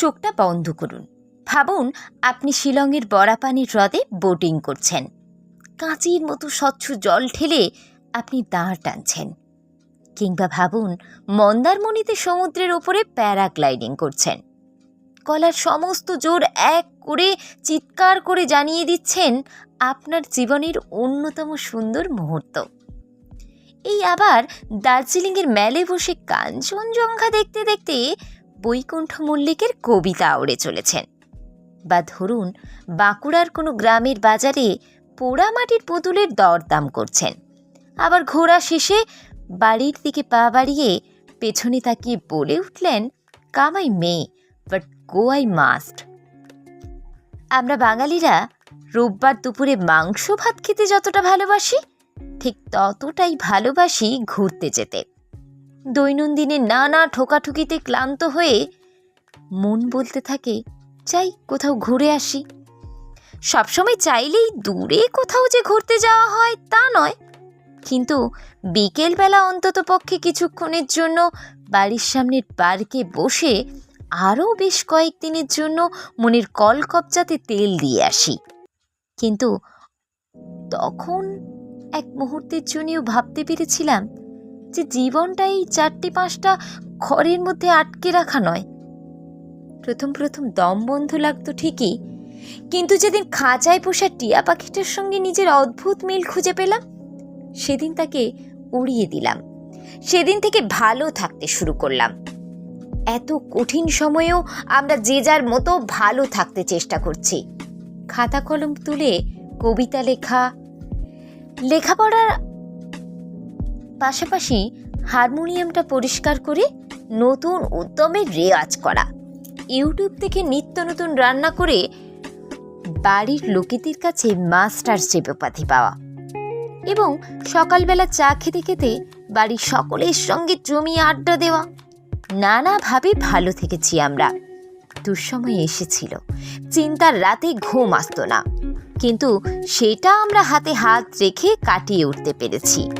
চোখটা বন্ধ করুন। ভাবুন, আপনি শিলংয়ের বড়াপানির হ্রদে বোটিং করছেন। কাঁচির মতো স্বচ্ছ জল ঠেলে আপনি দাঁড় টানছেন। কিংবা ভাবুন, মন্দারমণিতে সমুদ্রের ওপরে প্যারাগ্লাইডিং করছেন। গলার সমস্ত জোর এক করে চিৎকার করে জানিয়ে দিচ্ছেন, আপনার জীবনের অন্যতম সুন্দর মুহূর্ত। এই আবার দার্জিলিংয়ের মেলে বসে কাঞ্চনজঙ্ঘা দেখতে দেখতে বৈকুণ্ঠ মল্লিকের কবিতা আওড়ে চলেছেন। বা ধরুন, বাঁকুড়ার কোনো গ্রামের বাজারে পোড়া মাটির পুতুলের দরদাম করছেন। আবার ঘোরা শেষে বাড়ির দিকে পা বাড়িয়ে পেছনে তাকিয়ে বলে উঠলেন, কামাই মেয়ে বাট গো আই মাস্ট আমরা বাঙালিরা রোববার দুপুরে মাংস ভাত খেতে যতটা ভালোবাসি, ঠিক ততটাই ভালোবাসি ঘুরতে যেতে। দৈনন্দিনের নানা ঠোকাঠুকিতে ক্লান্ত হয়ে মন বলতে থাকে, চাই কোথাও ঘুরে আসি। সবসময় চাইলেই দূরে কোথাও যে ঘুরতে যাওয়া হয় তা নয়। কিন্তু বিকেলবেলা অন্তত পক্ষে কিছুক্ষণের জন্য বাড়ির সামনের পার্কে বসে আরও বেশ কয়েকদিনের জন্য মনের কলকবজাতে তেল দিয়ে আসি। কিন্তু তখন এক মুহূর্তের জন্যও ভাবতে পেরেছিলাম যে জীবনটা এই চারটে পাঁচটা ঘরের মধ্যে আটকে রাখা নয়। প্রথম প্রথম দম বন্ধ লাগতো ঠিকই, কিন্তু যেদিন খাঁচায় পোষা টিয়া পাখিটার সঙ্গে নিজের অদ্ভুত মিল খুঁজে পেলাম, সেদিন তাকে উড়িয়ে দিলাম। সেদিন থেকে ভালো থাকতে শুরু করলাম। এত কঠিন সময়েও আমরা যে যার মতো ভালো থাকতে চেষ্টা করছি। খাতা কলম তুলে কবিতা লেখা, লেখাপড়ার পাশাপাশি হারমোনিয়ামটা পরিষ্কার করে নতুন উদ্যমে রেওয়াজ করা। ইউটিউব থেকে নিত্য নতুন রান্না করে বাড়ির লোকেদের কাছে মাস্টার চেপ উপাধি পাওয়া এবং সকালবেলা চা খেতে খেতে বাড়ির সকলের সঙ্গে জমিয়ে আড্ডা দেওয়া। নানাভাবে ভালো থেকেছি আমরা। দুঃসময় এসেছিল। চিন্তার রাতে ঘুম আসতো না। কিন্তু সেটা আমরা হাতে হাত রেখে কাটিয়ে উঠতে পেরেছি।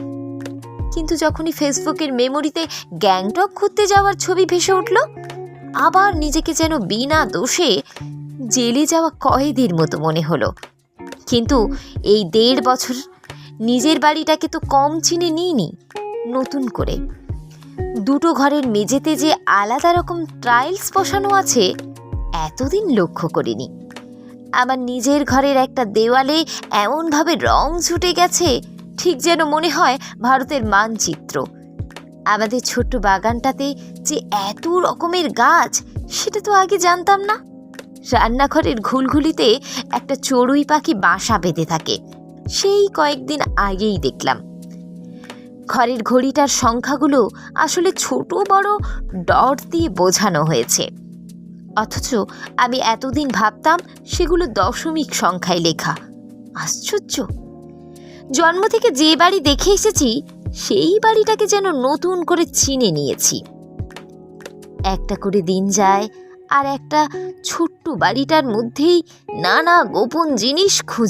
কিন্তু যখনই ফেসবুকের মেমোরিতে গ্যাংটক ঘুরতে যাওয়ার ছবি ভেসে উঠল, আবার নিজেকে যেন বিনা দোষে জেলে যাওয়া কয়েদির মতো মনে হলো। কিন্তু এই দেড় বছর নিজের বাড়িটাকে তো কম চিনে নিইনি, নতুন করে। দুটো ঘরের মেঝেতে যে আলাদা রকম ট্রাইলস বসানো আছে, এতদিন লক্ষ্য করিনি। আমার নিজের ঘরের একটা দেওয়ালে এমনভাবে রং ছুটে গেছে ঠিক যেন মনে হয় ভারতের মানচিত্র। আমাদের ছোট্ট বাগানটাতে যে এত রকমের গাছ, সেটা তো আগে জানতাম না। রান্নাঘরের ঘুলঘুলিতে একটা চড়ুই পাখি বাসা বেঁধে থাকে, সেই কয়েকদিন আগেই দেখলাম। ঘরের ঘড়িটার সংখ্যাগুলো আসলে ছোট বড় ডট দিয়ে বোঝানো হয়েছে। অথচ আমি এতদিন ভাবতাম সেগুলো দশমিক সংখ্যায় লেখা। আশ্চর্য! জন্ম থেকে যে বাড়ি দেখে এসেছি, সেই বাড়িটাকে যেন নতুন করে চিনে নিয়েছি। একটা করে দিন যায়, আর একটা ছোট্ট বাড়িটার মধ্যেই নানা গোপন জিনিস খুঁজে